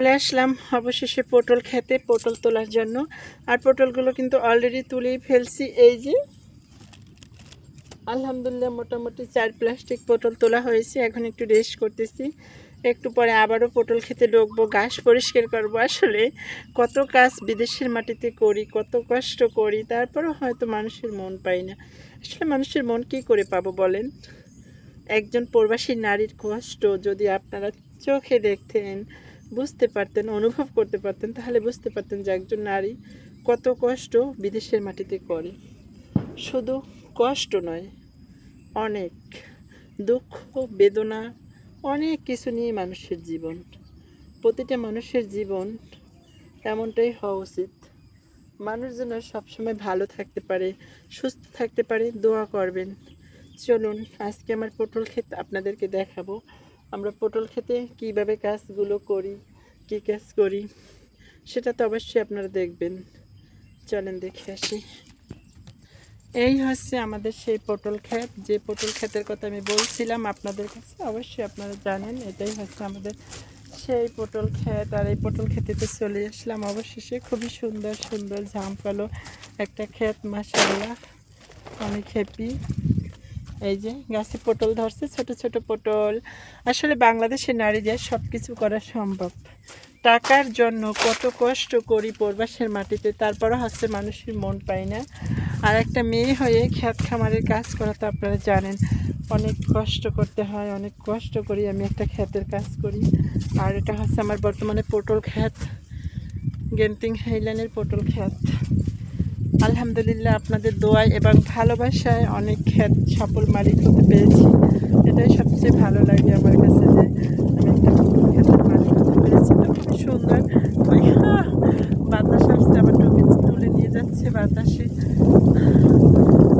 চলে আসলাম অবশেষে পটল খেতে, পটল তোলার জন্য। আর পটলগুলো কিন্তু অলরেডি তুলেই ফেলছি, এই যে। আলহামদুলিল্লাহ, মোটামুটি চার প্লাস্টিক পটল তোলা হয়েছে, এখন একটু রেস্ট করতেছি। একটু পরে আবারও পটল খেতে ঢুকবো, ঘাস পরিষ্কার করব। আসলে কত কাজ বিদেশের মাটিতে করি, কত কষ্ট করি, তারপরেও হয়তো মানুষের মন পাই না। আসলে মানুষের মন কী করে পাবো বলেন? একজন প্রবাসী নারীর কষ্ট যদি আপনারা চোখে দেখতেন বুঝতে পারতেন, অনুভব করতে পারতেন, তাহলে বুঝতে পারতেন যে একজন নারী কত কষ্ট বিদেশের মাটিতে করে। শুধু কষ্ট নয়, অনেক দুঃখ, বেদনা, অনেক কিছু নিয়ে মানুষের জীবন। প্রতিটা মানুষের জীবন এমনটাই হওয়া উচিত। মানুষ যেন সবসময় ভালো থাকতে পারে, সুস্থ থাকতে পারে, দোয়া করবেন। চলুন, আজকে আমার পটল ক্ষেত আপনাদেরকে দেখাবো। আমরা পটল খেতে কীভাবে কাজগুলো করি, কি কাজ করি, সেটা তো অবশ্যই আপনারা দেখবেন। চলেন দেখে আসি। এই হচ্ছে আমাদের সেই পটল ক্ষেত। যে পটল ক্ষেতের কথা আমি বলছিলাম আপনাদের কাছে, অবশ্যই আপনারা জানেন, এটাই হচ্ছে আমাদের সেই পটল ক্ষেত। আর এই পটল খেতেতে চলে আসলাম অবশেষে। খুবই সুন্দর সুন্দর, ঝামকালো একটা ক্ষেত মাসাল্লাহ অনেক হ্যাপি এই যে গাছে পটল ধরছে, ছোট ছোট পটল। আসলে বাংলাদেশের নারীদের সব কিছু করা সম্ভব। টাকার জন্য কত কষ্ট করি প্রবাসের মাটিতে, তারপরও হচ্ছে মানুষের মন পায় না। আর একটা মেয়ে হয়ে খ্যাত খামারের কাজ করা তো আপনারা জানেন, অনেক কষ্ট করতে হয়, অনেক কষ্ট করি আমি একটা খ্যাতের কাজ করি। আর এটা হচ্ছে আমার বর্তমানে পটল খ্যাত, গেন্টিং হাইল্যান্ডের পটল খ্যাত। আলহামদুলিল্লাহ আপনাদের দোয়ায় এবং ভালোবাসায় অনেক খ্যাত সফল মালিক হতে পেরেছি। এটাই সবচেয়ে ভালো লাগে আমার কাছে যে আমি একটা খ্যাতের মালিক হতে পেরেছি। তো খুবই সুন্দর। বাতাস আসছে, আবার টুপি তুলে নিয়ে যাচ্ছে বাতাসে।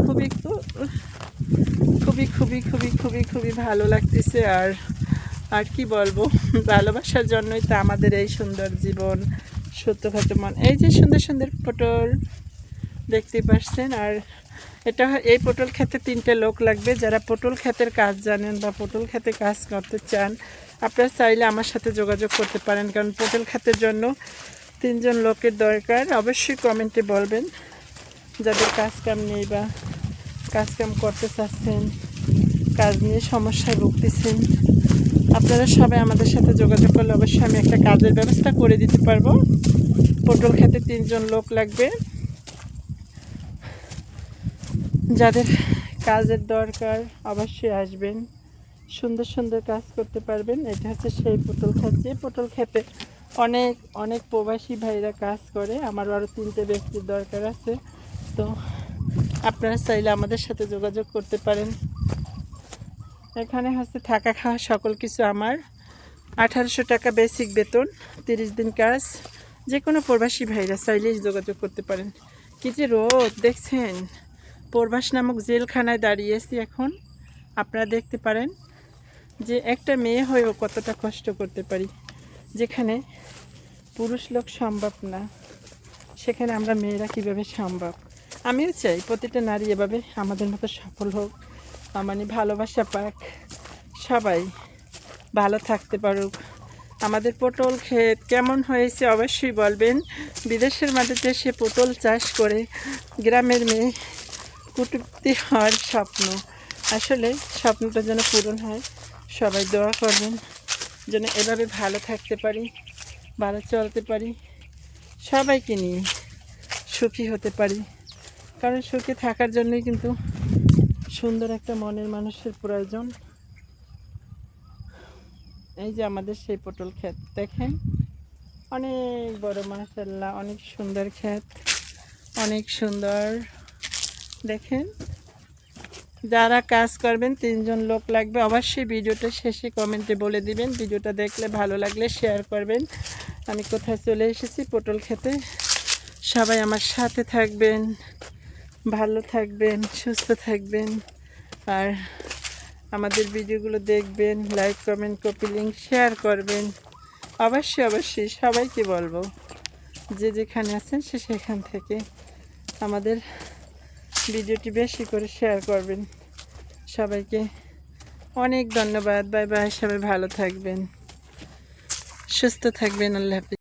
খুবই খু- খুবই খুবই খুবই খুবই খুবই ভালো লাগতেছে আর আর কি বলব? ভালোবাসার জন্যই তো আমাদের এই সুন্দর জীবন সত্যঘাত মন। এই যে সুন্দর সুন্দর পটল দেখতে পাচ্ছেন আর এটা এই পটল খেতে তিনটে লোক লাগবে। যারা পটল ক্ষেতের কাজ জানেন বা পটল খেতে কাজ করতে চান, আপনারা চাইলে আমার সাথে যোগাযোগ করতে পারেন। কারণ পটল খাতের জন্য তিনজন লোকের দরকার। অবশ্যই কমেন্টে বলবেন যাদের কাজ কাম নেই বা কাজ কাম করতে চাচ্ছেন, কাজ নিয়ে সমস্যায় ভুগতেছেন, আপনারা সবাই আমাদের সাথে যোগাযোগ করলে অবশ্যই আমি একটা কাজের ব্যবস্থা করে দিতে পারব। পটল খেতে তিনজন লোক লাগবে। যাদের কাজের দরকার অবশ্যই আসবেন। সুন্দর সুন্দর কাজ করতে পারবেন। এটা হচ্ছে সেই পটল ক্ষেত। যে পটল খেতে অনেক অনেক প্রবাসী ভাইরা কাজ করে। আমার আরও তিনটে ব্যক্তির দরকার আছে। তো আপনারা চাইলে আমাদের সাথে যোগাযোগ করতে পারেন। এখানে হচ্ছে থাকা খাওয়া সকল কিছু আমার। আঠারোশো টাকা বেসিক বেতন, তিরিশ দিন কাজ। যে কোনো প্রবাসী ভাইরা চাইলেই যোগাযোগ করতে পারেন। কী যে রোদ, দেখছেন? প্রবাস নামক জেলখানায় দাঁড়িয়েছি এখন। আপনারা দেখতে পারেন যে একটা মেয়ে হয়েও কতটা কষ্ট করতে পারি, যেখানে পুরুষ লোক সম্ভব না, সেখানে আমরা মেয়েরা কীভাবে সম্ভব? আমিও চাই প্রতিটা নারী এভাবে আমাদের মতো সফল হোক মানে ভালোবাসা পাক, সবাই ভালো থাকতে পারুক। আমাদের পটল ক্ষেত কেমন হয়েছে অবশ্যই বলবেন। বিদেশের মাটিতে সে পটল চাষ করে গ্রামের মেয়ে কুটুপ্তি হওয়ার স্বপ্ন। আসলে স্বপ্নটা যেন পূরণ হয়, সবাই দোয়া করবেন, যেন এভাবে ভালো থাকতে পারি, ভালো চলতে পারি, সবাইকে নিয়ে সুখী হতে পারি। কারণ সুখী থাকার জন্যই কিন্তু সুন্দর একটা মনের মানুষের প্রয়োজন। এই যে আমাদের সেই পটল ক্ষেত, দেখেন? অনেক বড় মাসাল্লাহ অনেক সুন্দর ক্ষেত, অনেক সুন্দর। দেখেন। যারা কাজ করবেন, তিনজন লোক লাগবে। অবশ্যই ভিডিওটা শেষে কমেন্টে বলে দিবেন। ভিডিওটা দেখলে ভালো লাগলে শেয়ার করবেন। আমি কোথায় চলে এসেছি? পটল খেতে। সবাই আমার সাথে থাকবেন, ভালো থাকবেন, সুস্থ থাকবেন। আর আমাদের ভিডিওগুলো দেখবেন like comment copy link share করবেন। অবশ্যই অবশ্যই সবাইকে বলব, যে যেখানে আছেন সে সেখান থেকে। আমাদের ভিডিওটি বেশি করে শেয়ার করবেন। সবাইকে অনেক ধন্যবাদ। বাই বাই সবাই ভালো থাকবেন। সুস্থ থাকবেন, আল্লাহ হাফিজ।